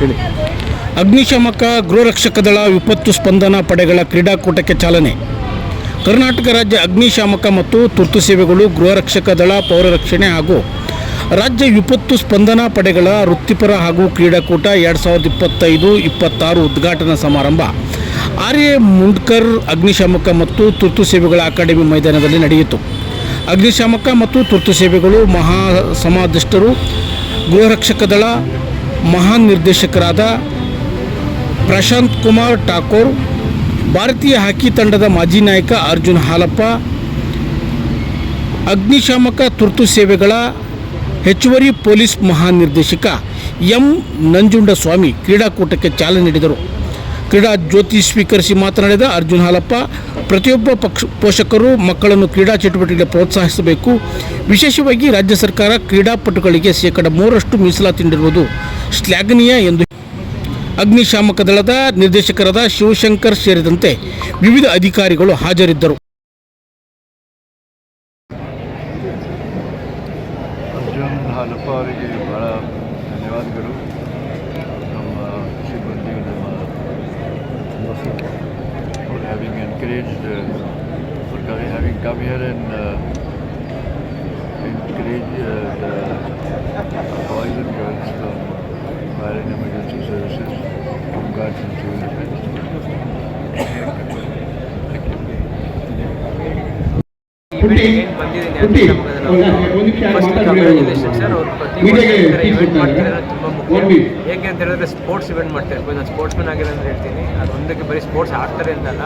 ಹೇಳಿ. ಅಗ್ನಿಶಾಮಕ, ಗೃಹರಕ್ಷಕ ದಳ, ವಿಪತ್ತು ಸ್ಪಂದನ ಪಡೆಗಳ ಕ್ರೀಡಾಕೂಟಕ್ಕೆ ಚಾಲನೆ. ಕರ್ನಾಟಕ ರಾಜ್ಯ ಅಗ್ನಿಶಾಮಕ ಮತ್ತು ತುರ್ತು ಸೇವೆಗಳು, ಗೃಹರಕ್ಷಕ ದಳ, ಪೌರ ರಕ್ಷಣೆ ಹಾಗೂ ರಾಜ್ಯ ವಿಪತ್ತು ಸ್ಪಂದನಾ ಪಡೆಗಳ ವೃತ್ತಿಪರ ಹಾಗೂ ಕ್ರೀಡಾಕೂಟ ಎರಡು ಸಾವಿರದ ಇಪ್ಪತ್ತೈದು, ಇಪ್ಪತ್ತಾರು ಉದ್ಘಾಟನಾ ಸಮಾರಂಭ. ಆರ್ಯ ಮುಂಡ್ಕರ್ ಅಗ್ನಿಶಾಮಕ ಮತ್ತು ತುರ್ತು ಸೇವೆಗಳ ಅಕಾಡೆಮಿ ಮೈದಾನದಲ್ಲಿ ನಡೆಯಿತು. ಅಗ್ನಿಶಾಮಕ ಮತ್ತು ತುರ್ತು ಸೇವೆಗಳು ಮಹಾ ಸಮಾಧಿಷ್ಠರು ಗೃಹರಕ್ಷಕ ದಳ ಮಹಾನ್ ನಿರ್ದೇಶಕರಾದ ಪ್ರಶಾಂತ್ ಕುಮಾರ್ ಠಾಕೂರ್, ಭಾರತೀಯ ಹಾಕಿ ತಂಡದ ಮಾಜಿ ನಾಯಕ ಅರ್ಜುನ್ ಹಾಲಪ್ಪ, ಅಗ್ನಿಶಾಮಕ ತುರ್ತು ಸೇವೆಗಳ ಹೆಚ್ಚುವರಿ ಪೊಲೀಸ್ ಮಹಾನಿರ್ದೇಶಕ ಎಂ. ನಂಜುಂಡಸ್ವಾಮಿ ಕ್ರೀಡಾಕೂಟಕ್ಕೆ ಚಾಲನೆ ನೀಡಿದರು. ಕ್ರೀಡಾ ಜ್ಯೋತಿ ಸ್ವೀಕರಿಸಿ ಮಾತನಾಡಿದ ಅರ್ಜುನ್ ಹಾಲಪ್ಪ, ಪ್ರತಿಯೊಬ್ಬ ಪಕ್ಷ, ಪೋಷಕರು ಮಕ್ಕಳನ್ನು ಕ್ರೀಡಾ ಚಟುವಟಿಕೆಗಳಿಗೆ ಪ್ರೋತ್ಸಾಹಿಸಬೇಕು. ವಿಶೇಷವಾಗಿ ರಾಜ್ಯ ಸರ್ಕಾರ ಕ್ರೀಡಾಪಟುಗಳಿಗೆ ಶೇಕಡ ಮೂರಷ್ಟು ಮೀಸಲಾತಿ ನೀಡಿರುವುದು ಶ್ಲಾಘನೀಯ ಎಂದು ಅಗ್ನಿಶಾಮಕ ದಳದ ನಿರ್ದೇಶಕರಾದ ಶಿವಶಂಕರ್ ಸೇರಿದಂತೆ ವಿವಿಧ ಅಧಿಕಾರಿಗಳು ಹಾಜರಿದ್ದರು. ಅರ್ಜುನ್ ಹಾಲಪ್ಪ ಅವರಿಗೆ ಭಾಳ ಧನ್ಯವಾದಗಳು. ನಮ್ಮ ಸಿಬ್ಬಂದಿ ನಮ್ಮ for having encouraged, uh, for coming, having come here and uh, encourage ಹೇಗೆ ಅಂತ ಹೇಳಿದ್ರೆ ಸ್ಪೋರ್ಟ್ಸ್ ಇವೆಂಟ್ ಮಾಡ್ತಾರೆ ನಾನು ಸ್ಪೋರ್ಟ್ಸ್ ಮ್ಯಾನ್ ಆಗಿಲ್ಲ ಅಂತ ಹೇಳ್ತೀನಿ. ಅದು ಒಂದಕ್ಕೆ ಬರೀ ಸ್ಪೋರ್ಟ್ಸ್ ಆಡ್ತಾರೆ ಅಂತಲ್ಲ.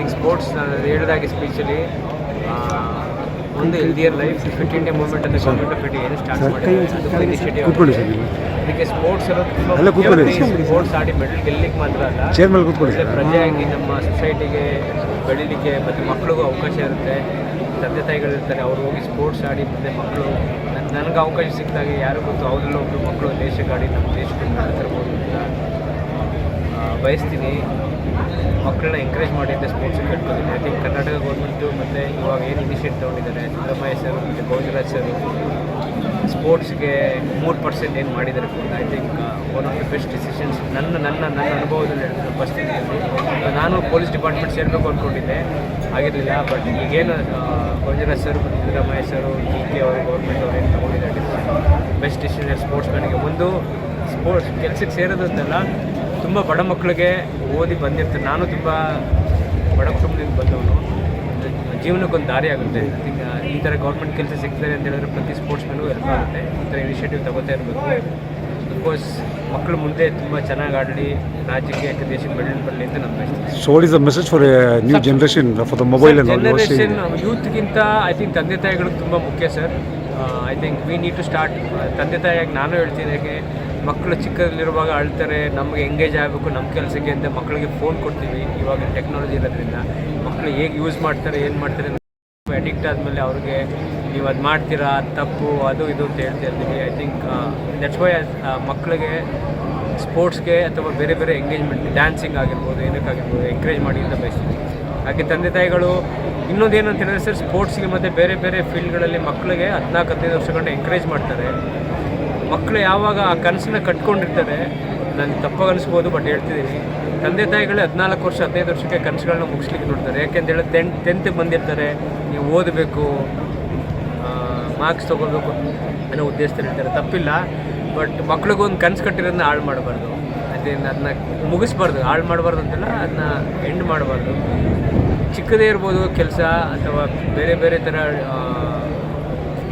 ಈಗ ಸ್ಪೋರ್ಟ್ಸ್ ನಾನು ಹೇಳಿದಾಗೆ ಸ್ಪೀಚಲ್ಲಿ ಒಂದು healthier life fit India movement ಅಂತ ಗೌರ್ಮೆಂಟ್ ಆಫ್ ಇಂಡಿಯಾ ಏನು ಸ್ಟಾರ್ಟ್ ಮಾಡಿದೆ ಇನಿಷಿಯೇಟಿವ್ ಅದಕ್ಕೆ ಸ್ಪೋರ್ಟ್ಸ್ ಅನ್ನೋದು ಸ್ಪೋರ್ಟ್ಸ್ ಆಡಿ ಮೆಡಲ್ ಗೆಲ್ಲಿಕ್ಕೆ ಮಾತ್ರ ಅಲ್ಲ. ಪ್ರಜೆಯಾಗಿ ನಮ್ಮ ಸೊಸೈಟಿಗೆ ಬೆಳಿಲಿಕ್ಕೆ ಮತ್ತು ಮಕ್ಕಳಿಗೂ ಅವಕಾಶ ಇರುತ್ತೆ. ತಂದೆ ತಾಯಿಗಳಿರ್ತಾರೆ ಅವ್ರು ಹೋಗಿ ಸ್ಪೋರ್ಟ್ಸ್ ಆಡಿ ಮತ್ತು ಮಕ್ಕಳು ನನಗೆ ಅವಕಾಶ ಸಿಕ್ಕಿದಾಗ ಯಾರು ಗೊತ್ತು, ಅವರೆಲ್ಲ ಒಬ್ಬರು ಮಕ್ಕಳು ದೇಶಕ್ಕಾಡಿ ನಮ್ಮ ದೇಶಕ್ಕೆ ತರ್ಬೋದು ಅಂತ ಬಯಸ್ತೀನಿ. ಮಕ್ಕಳನ್ನ ಎಂಕರೇಜ್ ಮಾಡಿ ಸ್ಪೋರ್ಟ್ಸ್ ಸ್ಪೋರ್ಟ್ಸಿಗೆ ಐ ಥಿಂಕ್ ಕರ್ನಾಟಕ ಗೌರ್ಮೆಂಟು ಮತ್ತು ಇವಾಗ ಏನು ಇನಿಷಿಯೇಟ್ ತೊಗೊಂಡಿದ್ದಾರೆ, ಸಿದ್ದರಾಮಯ್ಯ ಸರ್ ಮತ್ತು ಗೋವಿಂದರಾಜ್ ಸರ್ ಸ್ಪೋರ್ಟ್ಸ್ಗೆ ಮೂರು ಪರ್ಸೆಂಟ್ ಏನು ಮಾಡಿದ್ದಾರೆ I think one of the best decisions ನನ್ನ ನನ್ನ ನನ್ನ ಅನುಭವದಲ್ಲಿ ಫಸ್ಟ್ ನಾನು ಪೊಲೀಸ್ ಡಿಪಾರ್ಟ್ಮೆಂಟ್ ಸೇರಬೇಕು ಅಂದ್ಕೊಂಡಿದ್ದೆ ಆಗಿರಲಿಲ್ಲ ಬಟ್ ಈಗೇನು Govindaraj sir Siddaramaiah sir D K ಅವರು ಗೌರ್ಮೆಂಟ್ ಅವರು ಏನು ತೊಗೊಂಡಿದ್ದಾರೆ ಬೆಸ್ಟ್ ಡಿಸಿಷನ್ ಸ್ಪೋರ್ಟ್ಸ್ ಮ್ಯಾನ್ಗೆ ಒಂದು ಸ್ಪೋರ್ಟ್ಸ್ ಕೆಲಸಕ್ಕೆ ಸೇರೋದು ಅಂತಲ್ಲ ತುಂಬ ಬಡ ಮಕ್ಕಳಿಗೆ ಓದಿ ಬಂದಿರ್ತಾರೆ ನಾನು ತುಂಬ ಬಡ ಕುಟುಂಬದಿಂದ ಬಂದವನು. ಜೀವನಕ್ಕೊಂದು ದಾರಿ ಆಗುತ್ತೆ. ಈ ಥರ ಗೌರ್ಮೆಂಟ್ ಕೆಲಸ ಸಿಗ್ತಾರೆ ಅಂತ ಹೇಳಿದ್ರೆ ಪ್ರತಿ ಸ್ಪೋರ್ಟ್ಸ್ ಮ್ಯಾನಿಗೂ ಹೆಲ್ಪ್ ಆಗುತ್ತೆ. ಈ ಥರ ಇನಿಷಿಯೇಟಿವ್ ತಗೋತಾ ಇರಬೇಕು. ಬಿಕಾಸ್ ಮಕ್ಕಳು ಮುಂದೆ ತುಂಬ ಚೆನ್ನಾಗಿ ಆಡಲಿ ರಾಜ್ಯಕ್ಕೆ ಯಾಕೆ ದೇಶಕ್ಕೆ ಮೆಡಲ್ ಬರಲಿ ಅಂತ ನಮ್ಮ ಬಯಸ್ತೀನಿ so what is the message for new generation for the mobile generation ಯೂತ್ಗಿಂತ I think ತಂದೆ ತಾಯಿಗಳು ತುಂಬ ಮುಖ್ಯ sir I think we need to start ತಂದೆ ತಾಯಿಯಾಗಿ ನಾನು ಹೇಳ್ತೀನಿ ಹೇಗೆ ಮಕ್ಕಳು ಚಿಕ್ಕದಲ್ಲಿರುವಾಗ ಅಳ್ತಾರೆ ನಮಗೆ ಎಂಗೇಜ್ ಆಗಬೇಕು ನಮ್ಮ ಕೆಲಸಕ್ಕೆ ಅಂತ ಮಕ್ಕಳಿಗೆ ಫೋನ್ ಕೊಡ್ತೀವಿ ಇವಾಗ ಟೆಕ್ನಾಲಜಿ ಇರೋದ್ರಿಂದ. ಮಕ್ಕಳು ಹೇಗೆ ಯೂಸ್ ಮಾಡ್ತಾರೆ ಏನು ಮಾಡ್ತಾರೆ ಅಡಿಕ್ಟ್ ಆದಮೇಲೆ ಅವ್ರಿಗೆ ನೀವು ಅದು ಮಾಡ್ತೀರಾ, ತಪ್ಪು, ಅದು ಇದು ಅಂತ ಹೇಳ್ತಾ ಇರ್ತೀವಿ. ಐ ಥಿಂಕ್ ದಟ್ಸ್ ವೈ ಮಕ್ಕಳಿಗೆ ಸ್ಪೋರ್ಟ್ಸ್ಗೆ ಅಥವಾ ಬೇರೆ ಬೇರೆ ಎಂಗೇಜ್ಮೆಂಟ್ ಡ್ಯಾನ್ಸಿಂಗ್ ಆಗಿರ್ಬೋದು ಏನಕ್ಕಾಗಿರ್ಬೋದು ಎಂಕರೇಜ್ ಮಾಡಿ ಅಂತ ಬಯಸ್ತೀವಿ. ಹಾಗೆ ತಂದೆ ತಾಯಿಗಳು ಇನ್ನೊಂದೇನು ಅಂತ ಹೇಳಿದ್ರೆ ಸರ್ ಸ್ಪೋರ್ಟ್ಸ್ಗೆ ಮತ್ತು ಬೇರೆ ಬೇರೆ ಫೀಲ್ಡ್ಗಳಲ್ಲಿ ಮಕ್ಕಳಿಗೆ ಹದಿನಾಲ್ಕು, ಹದಿನೈದು ವರ್ಷಗಳನ್ನ ಎಂಕರೇಜ್ ಮಾಡ್ತಾರೆ. ಮಕ್ಕಳು ಯಾವಾಗ ಆ ಕನಸನ್ನ ಕಟ್ಕೊಂಡಿರ್ತಾರೆ ನನಗೆ ತಪ್ಪಾಗಿ ಅನಿಸ್ಬೋದು ಬಟ್ ಹೇಳ್ತಿದ್ದೀನಿ ತಂದೆ ತಾಯಿಗಳು ಹದಿನಾಲ್ಕು ವರ್ಷ, ಹದಿನೈದು ವರ್ಷಕ್ಕೆ ಕನಸುಗಳನ್ನ ಮುಗಿಸ್ಲಿಕ್ಕೆ ನೋಡ್ತಾರೆ. ಯಾಕೆಂತ ಟೆನ್ ಟೆಂತ್ ಬಂದಿರ್ತಾರೆ, ನೀವು ಓದಬೇಕು ಮಾರ್ಕ್ಸ್ ತೊಗೋಬೇಕು ಅನ್ನೋ ಉದ್ದೇಶದಲ್ಲಿ ಇರ್ತಾರೆ. ತಪ್ಪಿಲ್ಲ ಬಟ್ ಮಕ್ಳಿಗೊಂದು ಕನಸು ಕಟ್ಟಿರೋದನ್ನ ಹಾಳು ಮಾಡಬಾರ್ದು. ಅದೇನು ಅದನ್ನ ಮುಗಿಸ್ಬಾರ್ದು, ಹಾಳು ಮಾಡಬಾರ್ದು ಅಂತಲ್ಲ ಅದನ್ನ ಎಂಡ್ ಮಾಡಬಾರ್ದು. ಚಿಕ್ಕದೇ ಇರ್ಬೋದು ಕೆಲಸ ಅಥವಾ ಬೇರೆ ಬೇರೆ ಥರ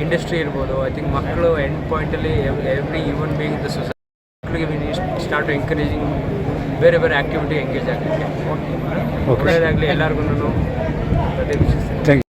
ಇಂಡಸ್ಟ್ರಿ ಇರ್ಬೋದು. ಐ ಥಿಂಕ್ ಮಕ್ಕಳು end ಪಾಯಿಂಟಲ್ಲಿ every human being the society ಮಕ್ಕಳಿಗೆ ಸ್ಟಾರ್ಟ್ ಎಂಕರೇಜಿಂಗ್ ಬೇರೆ ಬೇರೆ ಆಕ್ಟಿವಿಟಿ ಎಂಗೇಜ್ ಆಗಲಿಕ್ಕೆ. ಒಳ್ಳೆಯದಾಗಲಿ ಎಲ್ಲರಿಗೂ ಪ್ರತಿ